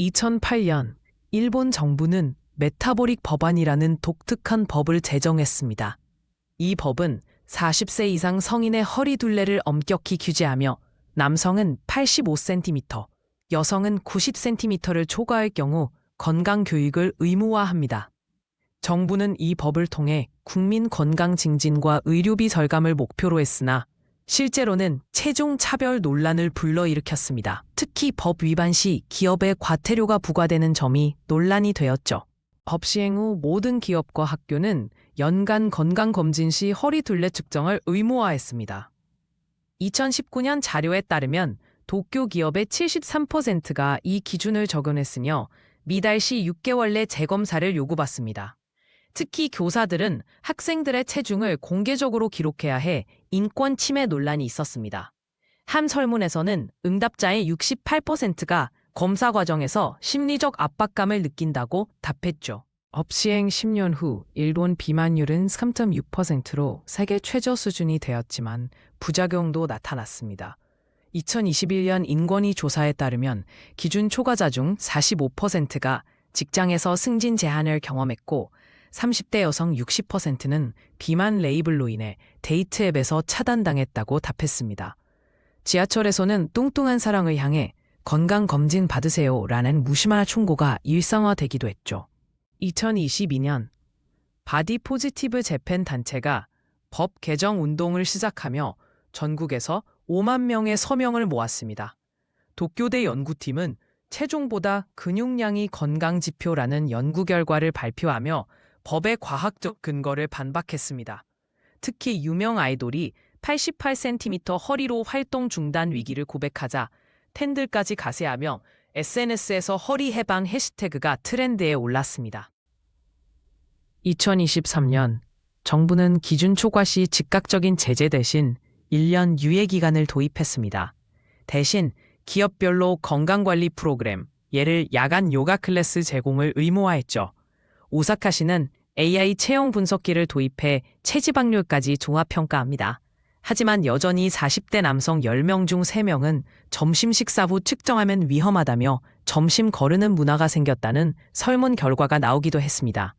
2008년 일본 정부는 메타보릭 법안이라는 독특한 법을 제정했습니다. 이 법은 40세 이상 성인의 허리 둘레를 엄격히 규제하며 남성은 85cm, 여성은 90cm를 초과할 경우 건강 교육을 의무화합니다. 정부는 이 법을 통해 국민 건강 증진과 의료비 절감을 목표로 했으나 실제로는 체중 차별 논란을 불러일으켰습니다. 특히 법 위반 시 기업에 과태료가 부과되는 점이 논란이 되었죠. 법 시행 후 모든 기업과 학교는 연간 건강검진 시 허리 둘레 측정을 의무화했습니다. 2019년 자료에 따르면 도쿄 기업의 73%가 이 기준을 적용했으며 미달 시 6개월 내 재검사를 요구받습니다. 특히 교사들은 학생들의 체중을 공개적으로 기록해야 해 인권 침해 논란이 있었습니다. 한 설문에서는 응답자의 68%가 검사 과정에서 심리적 압박감을 느낀다고 답했죠. 법 시행 10년 후 일본 비만율은 3.6%로 세계 최저 수준이 되었지만 부작용도 나타났습니다. 2021년 인권위 조사에 따르면 기준 초과자 중 45%가 직장에서 승진 제한을 경험했고 30대 여성 60%는 비만 레이블로 인해 데이트 앱에서 차단당했다고 답했습니다. 지하철에서는 뚱뚱한 사랑을 향해 건강검진 받으세요 라는 무심한 충고가 일상화되기도 했죠. 2022년 바디 포지티브 재팬 단체가 법 개정 운동을 시작하며 전국에서 5만 명의 서명을 모았습니다. 도쿄대 연구팀은 체중보다 근육량이 건강 지표라는 연구 결과를 발표하며 법의 과학적 근거를 반박했습니다. 특히 유명 아이돌이 88cm 허리로 활동 중단 위기를 고백하자 팬들까지 가세하며 SNS에서 허리 해방 해시태그가 트렌드에 올랐습니다. 2023년 정부는 기준 초과 시 즉각적인 제재 대신 1년 유예 기간을 도입했습니다. 대신 기업별로 건강관리 프로그램, 예를 야간 요가 클래스 제공을 의무화했죠. 오사카시는 AI 체형 분석기를 도입해 체지방률까지 종합평가합니다. 하지만 여전히 40대 남성 10명 중 3명은 점심 식사 후 측정하면 위험하다며 점심 거르는 문화가 생겼다는 설문 결과가 나오기도 했습니다.